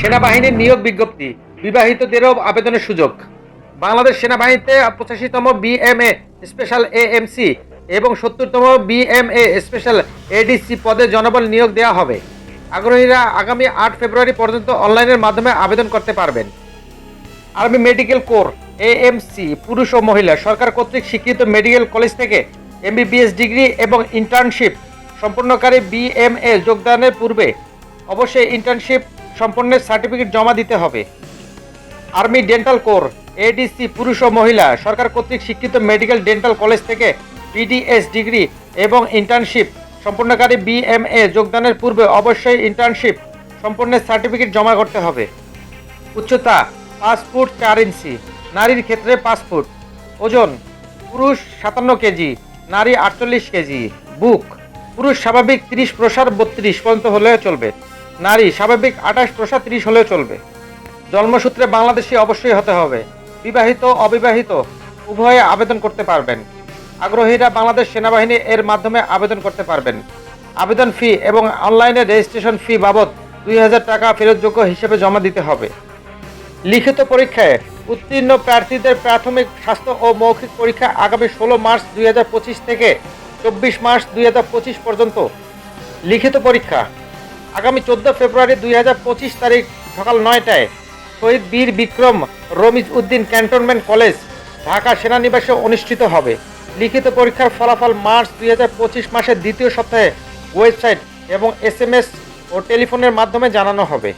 সেনাবাহিনীর নিয়োগ বিজ্ঞপ্তি বিবাহিতদেরও আবেদনের সুযোগ। বাংলাদেশ সেনাবাহিনীতে পঁচাশিতম বিএমএ স্পেশাল এএমসি এবং সত্তরতম বিএমএ স্পেশাল এডিসি পদে জনবল নিয়োগ দেওয়া হবে। আগ্রহীরা আগামী আট ফেব্রুয়ারি পর্যন্ত অনলাইনের মাধ্যমে আবেদন করতে পারবেন। আর্মি মেডিকেল কোর এএমসি পুরুষ ও মহিলা, সরকার কর্তৃক স্বীকৃত মেডিকেল কলেজ থেকে এমবিবিএস ডিগ্রি এবং ইন্টার্নশিপ সম্পন্নকারী বিএমএ যোগদানের পূর্বে অবশ্যই ইন্টার্নশিপ সম্পন্নের সার্টিফিকেট জমা দিতে হবে। আর্মি ডেন্টাল কোর এডিসি পুরুষ ও মহিলা, সরকার কর্তৃক স্বীকৃত মেডিকেল ডেন্টাল কলেজ থেকে বিডিএস ডিগ্রি এবং ইন্টার্নশিপ সম্পন্নকারী বিএমএ যোগদানের পূর্বে অবশ্যই ইন্টার্নশিপ সম্পন্নের সার্টিফিকেট জমা করতে হবে। উচ্চতা, পাঁচ ফুট চার ইঞ্চি, নারীর ক্ষেত্রে পাঁচ ফুট। ওজন, পুরুষ সাতান্ন কেজি, নারী আটচল্লিশ কেজি। বুক, পুরুষ স্বাভাবিক তিরিশ, প্রসার বত্রিশ পর্যন্ত হলেও চলবে। নারী স্বাভাবিক আঠাশ প্রসার তিরিশ হলেও চলবে। জন্মসূত্রে বাংলাদেশি অবশ্যই হতে হবে। বিবাহিত, অবিবাহিত, উভয়ে আবেদন করতে পারবেন। আগ্রহীরা বাংলাদেশ সেনাবাহিনী এর মাধ্যমে আবেদন করতে পারবেন। আবেদন ফি এবং অনলাইনে রেজিস্ট্রেশন ফি বাবদ দুই হাজার টাকা ফেরতযোগ্য হিসেবে জমা দিতে হবে। লিখিত পরীক্ষায় উত্তীর্ণ প্রার্থীদের প্রাথমিক স্বাস্থ্য ও মৌখিক পরীক্ষা আগামী ষোলো মার্চ দুই হাজার পঁচিশ থেকে চব্বিশ মার্চ দুই হাজার পঁচিশ পর্যন্ত। লিখিত পরীক্ষা আগামী চোদ্দ ফেব্রুয়ারি দুই হাজার পঁচিশ তারিখ সকাল নয়টায় শহীদ বীর বিক্রম রমিজ উদ্দিন ক্যান্টনমেন্ট কলেজ, ঢাকা সেনানিবাসে অনুষ্ঠিত হবে। লিখিত পরীক্ষার ফলাফল মার্চ দুই হাজার পঁচিশ মাসের দ্বিতীয় সপ্তাহে ওয়েবসাইট এবং এস ও টেলিফোনের মাধ্যমে জানানো হবে।